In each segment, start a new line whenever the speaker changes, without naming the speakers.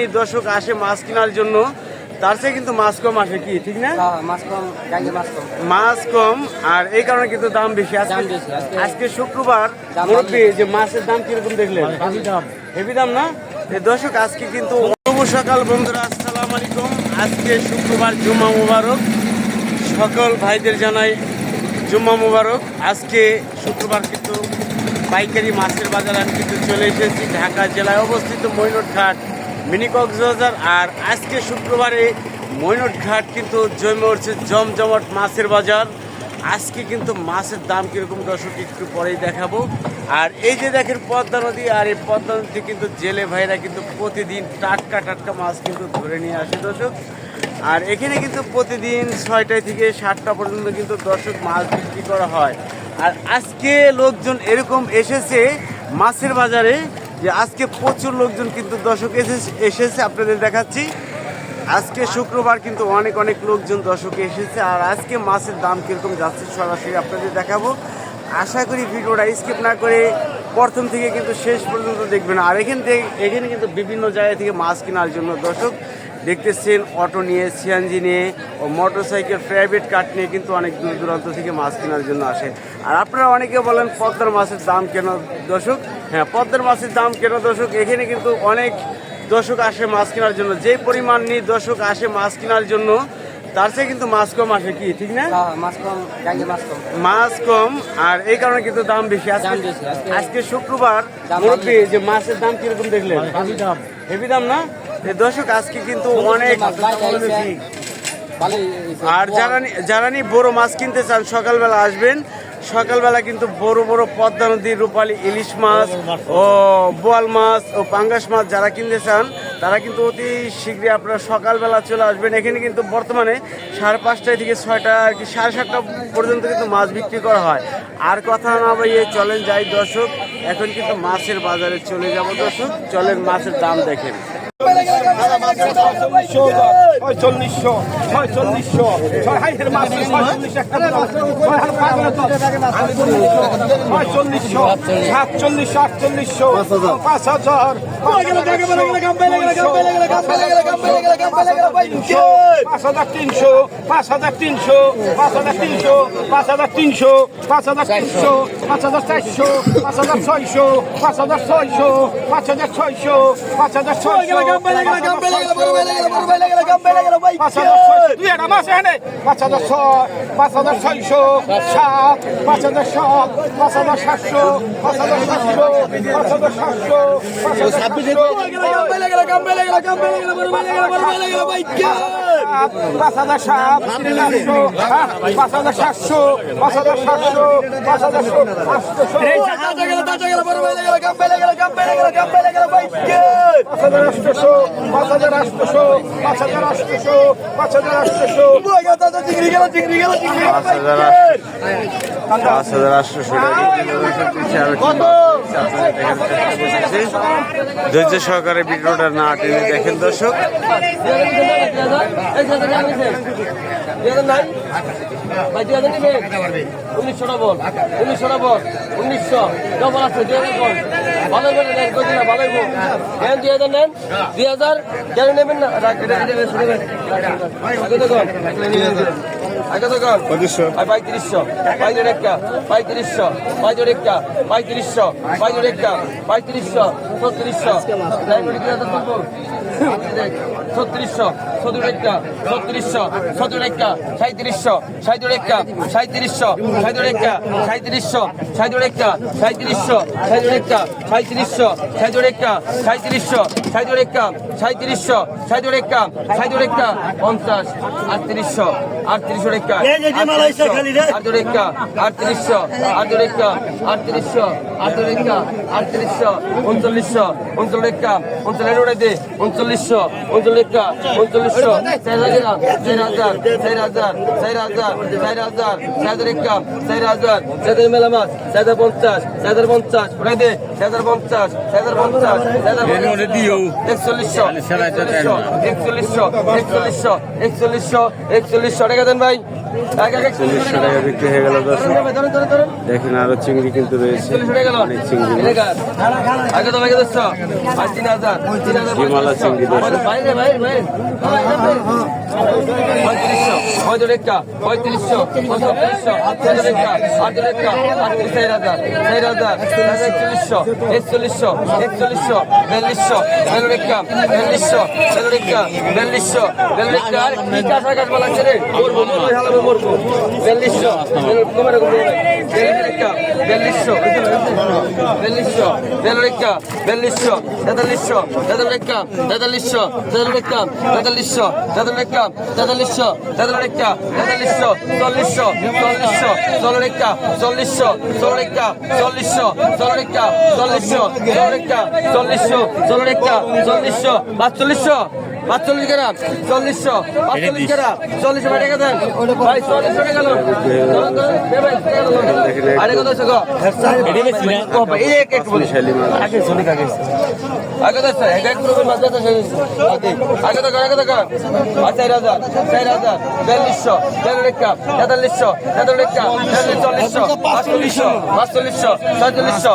এই দর্শক আসে মাছ কেনার জন্য। তার চেয়ে কিন্তু মাছ কম আসে কি ঠিক না?
হ্যাঁ, মাছ কম গাঙ্গে মাছ কম।
মাছ কম আর এই কারণে কিন্তু দাম বেশি। আজকে শুক্রবার মুরব্বী যে মাছের দাম কীরকম দেখলেন? হেভি দাম। না? দর্শক আজকে কিন্তু শুভ সকাল বন্ধুরা আসসালামু আলাইকুম। আজকে শুক্রবার জুম্মা মুবারক। সকল ভাইদের জানাই জুম্মা মুবারক। আজকে শুক্রবার কিন্তু পাইকারি মাছের বাজার আমি কিন্তু চলে এসেছি। ঢাকা জেলায় অবস্থিত মৈনট ঘাট মিনি কক্সবাজার আর আজকে শুক্রবারে মৈনট ঘাট কিন্তু জমে উঠছে জমজমট মাছের বাজার। আজকে কিন্তু মাছের দাম কীরকম দর্শক, একটু পরেই দেখাবো। আর এই যে দেখেন পদ্মা নদী আর এই পদ্মা নদীতে কিন্তু জেলে ভাইরা কিন্তু প্রতিদিন টাটকা টাটকা মাছ কিন্তু ধরে নিয়ে আসে দর্শক। আর এখানে কিন্তু প্রতিদিন ছয়টায় থেকে সাতটা পর্যন্ত কিন্তু দর্শক মাছ বিক্রি করা হয়। আর আজকে লোকজন এরকম এসেছে মাছের বাজারে যে আজকে প্রচুর লোকজন কিন্তু দর্শক এসেছে আপনাদের দেখাচ্ছি। আজকে শুক্রবার কিন্তু অনেক অনেক লোকজন দর্শকে এসেছে, আর আজকে মাছের দাম কীরকম যাচ্ছে সরাসরি আপনাদের দেখাবো। আশা করি ভিডিওটা স্কিপ না করে প্রথম থেকে কিন্তু শেষ পর্যন্ত দেখবেন। আর এখান থেকে এখানে কিন্তু বিভিন্ন জায়গা থেকে মাছ কেনার জন্য দর্শক দেখতেছেন অটো নিয়ে সিএনজি নিয়ে ও মোটর সাইকেল প্রাইভেট কার নিয়ে কিন্তু অনেক দূর দূরান্ত থেকে মাছ কেনার জন্য আসে। আর আপনারা অনেকে বলেন পদ্মার মাছের দাম কেন দর্শক? হ্যাঁ পদ্মার মাছের দাম কেন দর্শক? এখানে কিন্তু অনেক দর্শক আসে মাছ কেনার জন্য। যে পরিমাণ নিয়ে দর্শক আসে মাছ কেনার জন্য তার চেয়ে কিন্তু মাছ কম আসে কি ঠিক না?
হ্যাঁ, মাছ কম
আর এই কারণে কিন্তু দাম বেশি। আজকে শুক্রবার মুরব্বী যে মাছের দাম কীরকম দেখলেন? হেভি দাম না? দর্শক, আজকে কিন্তু অনেক আর যারা নি- যারা নি বড় মাছ কিনতে চান, সকালবেলা আসবেন। সকালবেলা কিন্তু বড় বড় পদ্মা নদীর রূপালী ইলিশ মাছ ও বোয়াল মাছ ও পাঙ্গাস মাছ যারা কিনতে চান, তারা কিন্তু অতি শীঘ্রই আপনারা সকালবেলা চলে আসবেন। এখানে কিন্তু বর্তমানে সাড়ে পাঁচটায় থেকে ছয়টা আর কি, সাড়ে সাতটা পর্যন্ত কিন্তু মাছ বিক্রি করা হয়। আর কথা না বইয়ে চলেন যাই দর্শক, এখন কিন্তু মাছের বাজারে চলে যাব দর্শক, চলেন মাছের দাম দেখেন।
ছয়চল্লিশশো পঁয়চল্লিশশো ছয় হাইটের মাছ ছয়চল্লিশশো সাতচল্লিশশো আটচল্লিশশো পাঁচ হাজার পাঁচ হাজার তিনশো পাঁচ হাজার তিনশো পাঁচ হাজার তিনশো পাঁচ হাজার তিনশো পাঁচ হাজার তিনশো পাঁচ হাজার চারশো পাঁচ হাজার ছয়শো পাঁচ হাজার ছয়শো পাঁচ হাজার ছয়শো পাঁচ হাজার ছয়শো পাঁচ হাজার ছয়শো তুই একটা মাছ এখানে পাঁচ হাজার ছয় পাঁচ হাজার ছয়শো সাত পাঁচ হাজার সাত পাঁচ হাজার সাতশো পাঁচ হাজার সাতশো পাঁচ হাজার সাতশো পাঁচ হাজার সাতশো
ধৈর্য সহকারে না টেনে দেখেন দর্শক
উনিশশো ডবল উনিশশো ডবল উনিশশো ডবল আছে, দুই হাজার কোন ভালো করে নেন কই দিনা ভালো নেন, দুই হাজার নেন। দুই হাজার। কেন নেবেন না? আর পঁয়ত্রিশশো পঁয়ত্রিশ একটা পঁয়ত্রিশশো পঁয়ত্রিশ একটা পঁয়ত্রিশশো পঁয়ত্রিশ একটা পঁয়ত্রিশশো ছত্রিশশো ছত্রিশশো সত্তর একটা ছত্রিশশো সত্তর একটা সাঁত্রিশশো সাঁত্তর একটা সাঁত্রিশশো সাঁত্তর একটা সাঁত্রিশশো সাঁত্তর একটা সাঁত্রিশশো সাঁত্তর একটা সাঁত্রিশশো সাঁত্তর একটা সাঁত্রিশশো সাঁত্তর একটা সাঁত্রিশশো সাঁত্তর একটা সাঁত্তর একটা পঞ্চাশ আটত্রিশশো আটত্রিশশো একটা আটত্রিশ একটা আটত্রিশশো আটত্রিশ একটা আটত্রিশশো আটত্রিশ একটা আটত্রিশশো উনচল্লিশশো উনচল্লিশ একটা উনচল্লিশ উড়ে দে উনচল্লিশশো উনচল্লিশ একটা উনচল্লিশশো চার হাজার চার হাজার চার হাজার চার হাজার চার হাজার চার হাজার একটা চার হাজার চার হাজার মেলা মাছ চার হাজার পঞ্চাশ চার হাজার পঞ্চাশ উড়ে দে চার হাজার পঞ্চাশ চার হাজার পঞ্চাশ চার হাজার একচল্লিশশো একচল্লিশশো একচল্লিশশো একচল্লিশশো একচল্লিশশো একচল্লিশশো। টাকা দেন ভাই। এক এক
চল্লিশশো টাকা বিক্রি হয়ে গেল দেখেন আরও চিংড়ি কিন্তু রয়েছে। অনেক চিংড়ি
আগে তো ভেঙে দিচ্ছ আর তিন হাজার। তিন হাজার
চিংড়ি
পঁয়ত্রিশশো হয়তো রেখা পঁয়ত্রিশশো পঁয়ত্রিশশো হয়তো রেখা হয়তো রেখা আটত্রিশ চার হাজার চার হাজার একচল্লিশশো একচল্লিশশো একচল্লিশশো বিয়াল্লিশশো বেলো রেখা বিয়াল্লিশশো বেলো রেখা বিয়াল্লিশশো বিয়াল্লিশশো আর কি বিয়াল্লিশশো বিয়াল্লিশশো বেলরিকা বিয়াল্লিশশো তেতাল্লিশশো তেতাল্লিকা তেতাল্লিশশো তেতাল্লিকা তেতাল্লিশশো তেতাল্লিকা তেতাল্লিশশো তেতাল্লিকা তেতাল্লিশশো, চল্লিশশো চল্লিশশো চল্লিকা চল্লিশশো চল্লিকা চল্লিশশো চল্লিকা চল্লিশশো চল্লিকা চল্লিশশো চল্লিকা চল্লিশশো পাঁচচল্লিশশো পাঁচচল্লিশ গ্রাম চল্লিশশো পাঁচচল্লিশ গ্রাম চল্লিশশো ভাই টাকা দেন। ভাই চল্লিশশো টাকা লোক আরে কত আগে দশ এক
রুপির মাছ
আগে দেখো আগে দেখো চার হাজার চার হাজার বিয়াল্লিশশো তেতাল্লিশশো চল্লিশশো পাঁচচল্লিশশো পাঁচচল্লিশশো সাতচল্লিশশো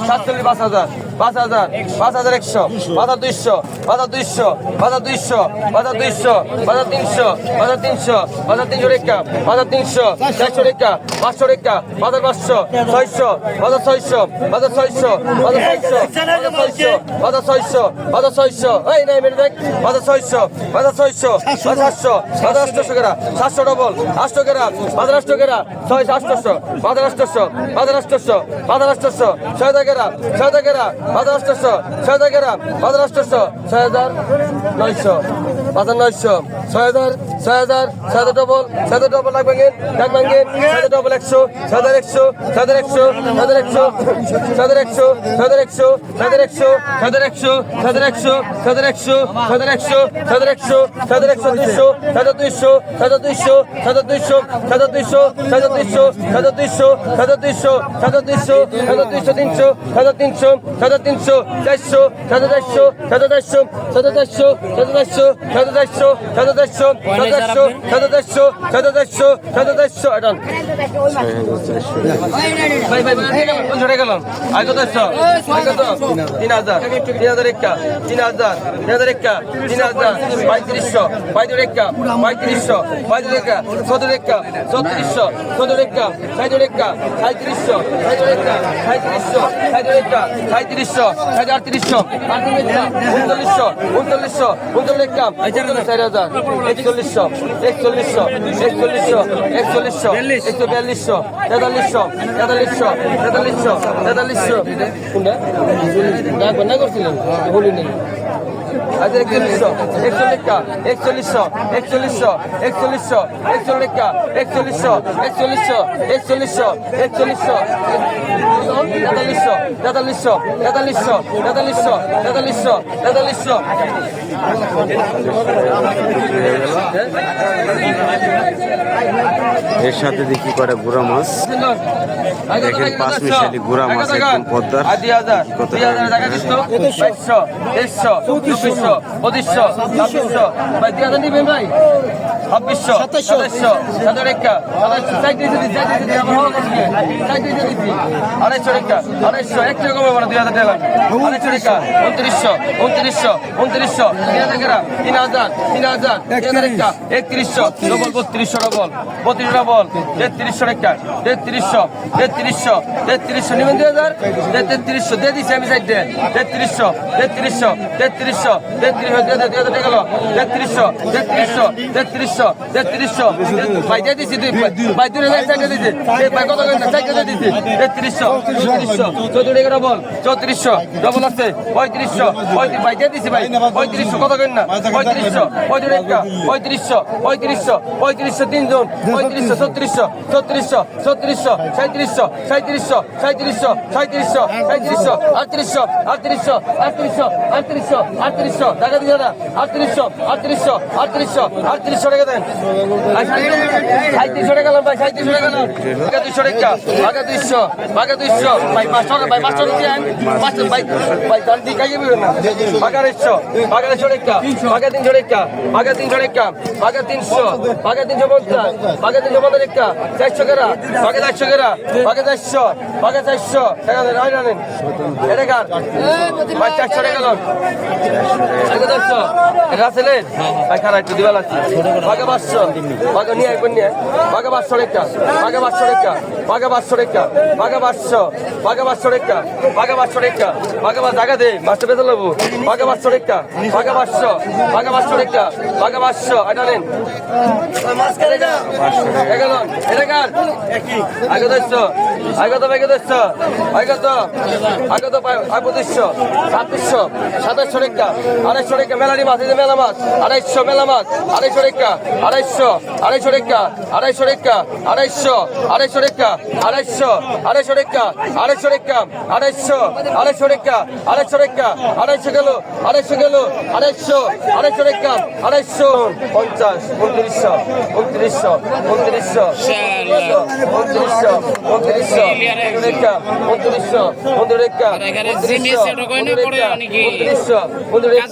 সাতচল্লিশ পাঁচ হাজার পাঁচ হাজার পাঁচ হাজার একশো পাঁচ হাজার দুইশো বাজার দুইশো বাজার দুইশো বাজার দুইশো বাজার তিনশো বাজার তিনশো বাজার তিনশো রেখা বাজার তিনশো, চারশো রেখা, পাঁচশো রেখা বাজার পাঁচশো, ছয়শো বাজার ছয়শো বাজার ছয়শো বাজার ছয়শো বাজার ছয়শো বাজার ছয়শো বাজার ছয়শো, এই নাই মেরে দেখ বাজার ছয়শো বাজার ছয়শো বাজার সাতশো বাজার আটশোশো গেরা সাতশো ডবল আটশো গেরা বাজার আটশো গেরা ছয় আটশোশো বাজার আটশোশো বাজার আটশোশো বাজার আটশোশো ছয় দা গেরা ছয় দা গেরা বাজার আটশোশো ছয় দা গেরা বাজার আটশোশো ছয় হাজার নয়শো পাঁচ হাজার নয়শো ছয় হাজার ছয় হাজার ছয় হাজার ডবল ছয় হাজার ডবল লাখ ভাঙেন লাখ ভাঙেন ছয় হাজার ডবল একশো ছয় হাজার একশো ছয় হাজার একশো ছয় হাজার একশো ছয় হাজার একশো ছয় হাজার একশো ছয় হাজার একশো ছয় হাজার একশো ছয় হাজার একশো ছয় হাজার একশো ছয় হাজার একশো ছয় হাজার একশো ছয় হাজার একশো দুইশো ছয় হাজার দুইশো ছয় হাজার দুইশো ছয় হাজার দুইশো ছয় হাজার দুইশো ছয় হাজার দুইশো ছয় হাজার দুইশো ছয় হাজার দুইশো ছয় হাজার দুইশো ছয় হাজার দুইশো তিনশো ছয় হাজার তিনশো ছয় হাজার তিনশো চারশো ছয় হাজার চারশো ছয় হাজার চারশো ছয় হাজার চারশো ছয় হাজার চারশো ছয় হাজার চারশো ছয় হাজার চারশো ছয় হাজার চারশো ছয় হাজার চারশো চারশো হাজার চারশো পঞ্চাশ টাকা গেলাম কত আগে কত তিন হাজার। তিন হাজার একটা। তিন হাজার। তিন হাজার একটা। তিন হাজার। পঁয়ত্রিশশো। পঁয়ত্রিশ একটা। পঁয়ত্রিশশো। পঁয়ত্রিশ একটা। সত্তর একটা। ছত্রিশশো সত্তর একটা। সাঁত্রিশ একটা। সাঁত্রিশশো সাঁত্রিশ একটা। সাঁত্রিশশো সাঁত্রিশ একটা। সাঁত্রিশশো সাঁত্রিশ আটত্রিশশো। উনচল্লিশশো। উনচল্লিশশো। উনচল্লিশ একটা। চার হাজার। একচল্লিশশো। একচল্লিশশো একচল্লিশশো একচল্লিশশো একশো বিয়াল্লিশশো তেতাল্লিশশো তেতাল্লিশশো তেতাল্লিশশো তেতাল্লিশশো। না করছিলেন। বলি নেই আচ্ছা একচল্লিশশো একচল্লিশটা একচল্লিশশো একচল্লিশশো একচল্লিশশো একচল্লিশটা একচল্লিশশো একচল্লিশশো একচল্লিশশো একচল্লিশশো তেতাল্লিশশো তেতাল্লিশশো তেতাল্লিশশো তেতাল্লিশশো তেতাল্লিশশো তেতাল্লিশশো
এর সাথে দেখি করে বুড়া মাছ দেখেন পাঁচ মিশালি গুড়া মাছ একদম পদ্মার। কত টাকা?
তেইশশো পঁচিশশো ছাব্বিশশো ভাই দুই হাজার নিবেন ভাই? ছাব্বিশশো সাতাশশো একটা সাতাশশো দিচ্ছি আড়াইশো টাকা আড়াইশো এক টাকা কমে দুই হাজার টাকা আড়াইশো টাকা উনত্রিশশো উনত্রিশশো উনত্রিশশো তিন হাজার তিন হাজার তিন হাজার তিন হাজার একটা একত্রিশশো ডবল বত্রিশশো ডবল বত্রিশ ডবল তেত্রিশশো টাকা তেত্রিশশো তেত্রিশশো তেত্রিশশো নিবেন দুই হাজার তেত্রিশশো দিয়ে দিচ্ছি আমি সাইড তেত্রিশশো তেত্রিশশো তেত্রিশশো তেত্রিশ হলো তেত্রিশশো তেত্রিশশো তেত্রিশশো তেত্রিশশো। দিয়ে দিচ্ছি দুই ভাই, দুই হাজার দিচ্ছি ভাই কত দিয়ে দিচ্ছি তেত্রিশশো, চৌত্রিশশো, চৌত্রিশ টাকা ডবল চৌত্রিশশো ডবল আছে। পঁয়ত্রিশশো দিয়ে দিচ্ছি ভাই। পঁয়ত্রিশশো কত কেন না? পঁয়ত্রিশশো পঁয়ত্রিশ একটা পঁয়ত্রিশশো পঁয়ত্রিশশো পঁয়ত্রিশশো তিনজন পঁয়ত্রিশশো ছত্রিশশো ছত্রিশশো ছত্রিশশো সাঁত্রিশশো টাকা দিন। দাদা আটত্রিশশো আটত্রিশশো আটত্রিশশো আটত্রিশশো টাকা দেন। সাঁত্রিশশো টাকা গেলাম ভাই সাঁত্রিশশো টাকা গেলাম টাকা দুইশো টাকা টাকা দুইশো টাকা দুইশো ভাই, পাঁচশো ভাই, পাঁচশো টাকা পাঁচশো, ভাই ভাই তার দিকে খাইয়ে দিবেন না। টাকা আড়াইশো টাকা আড়াইশো টাকা টাকা তিনশো টাকা টাকা তিনশো টাকা টাকা তিনশো টাকা তিনশো পঞ্চাশ টাকা তিনশো পঞ্চাশ টাকা, চারশো কেরা টাকা চারশো কেরা টাকা চারশো টাকা চারশো টাকা দেন। আয় জানেন এটা কার? চারশো টাকা লোন এটা ছেলের ভাই খারাপ একটু দিবা লাগছে। বাঘে পাঁচশো বাঘে নিয়ে একবার নিয়ে বাঘে পাঁচশো টাকা বাঘে পাঁচশো টাকা বাঘে পাঁচশো টাকা বাঘে পাঁচশো বাঘে পাঁচশো টাকা বাঘে পাঁচশো টাকা বাঘে পাঁচ জায়গা দে মাছটা বেতন নেব বাঘে পাঁচশো টাকা বাঘে পাঁচশো বাঘে পাঁচশো টাকা বাঘে পাঁচশো এটা নেন এগারো এটা কার আগে দশশো আগে তো আগে দশশো আগে তো আগে তো পঁচিশশো ছাব্বিশশো। সাতাশশো টাকা আড়াইশো টাকা মেলারি মাছ এই যে মেলা মাছ আড়াইশো মেলা মাছ আড়াইশো টাকা আড়াইশো আড়াইশো টাকা আড়াইশো টাকা আড়াইশো আড়াইশো টাকা আড়াইশো আড়াইশো টাকা আড়াইশো টাকা আড়াইশো আড়াইশো টাকা আড়াইশো টাকা আড়াইশো গেল আড়াইশো গেল আড়াইশো আড়াইশো টাকা আড়াইশো পঞ্চাশ উনত্রিশশো উনত্রিশশো উনত্রিশশো উনত্রিশশো উনত্রিশশো রেখা উনত্রিশশো উনত্রিশা উনত্রিশশো উনত্রিশা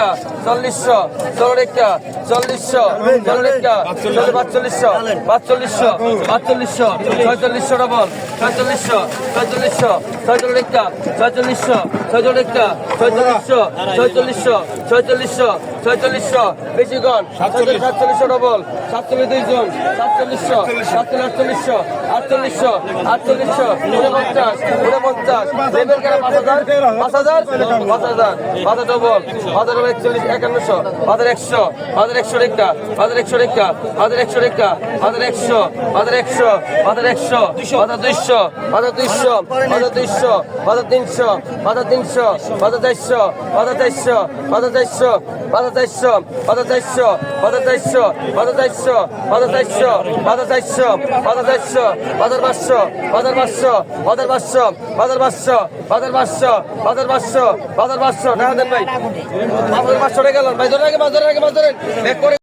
চল্লিশা চল্লিশশো চল্লিশা চল্লিশশো চল্লিশা চল্লিশ পাঁচচল্লিশশো পাঁচচল্লিশশো পাঁচচল্লিশশো ছয়চল্লিশশো ডবল ছয়চল্লিশশো ছয়চল্লিশশো, ছয়চল্লিশা ছয়চল্লিশশো ছয়চল্লিশা ছয়চল্লিশশো ছয়চল্লিশশো ছয়চল্লিশশো ছয়চল্লিশশো গণ সাতচল্লিশ সাতচল্লিশশো ডবল সাতচল্লিশ দুইজন সাতচল্লিশশো সাতচল্লিশ আটচল্লিশশো আটচল্লিশশো আটচল্লিশশো উনপঞ্চাশ উনপঞ্চাশ দেবেন কেন পাঁচ হাজার পাঁচ হাজার পাঁচ হাজার পাঁচ ডবল ডবল একচল্লিশ একান্নশো পাঁচ একশো পাঁচ একশো রেখা পাঁচ একশো রেখা পাঁচ একশো রেখা পাঁচ একশো পাঁচ একশো পাঁচ একশো পাঁচ দুইশো পাঁচ দুইশো পাঁচ দুইশো পাঁচ তিনশো পাঁচ তিনশো পাঁচ চারশো পাঁচ চারশো পাঁচ চারশো পাঁচ চারশো পাঁচ চারশো পাঁচ চারশো পাঁচ চারশো পাঁচ চারশো পাঁচ চারশো পাঁচ চারশো পাঁচ পাঁচশো পাঁচ পাঁচশো পাঁচ পাঁচশো পাঁচ পাঁচশো পাঁচ পাঁচশো পাঁচ পাঁচশো পাঁচ পাঁচশো, টাকা দেন ভাই। পাঁচ পাঁচশো টাকা গেল ভাই, ধরে রাখে মাছ ধরে রাখে মাছ ধরেন।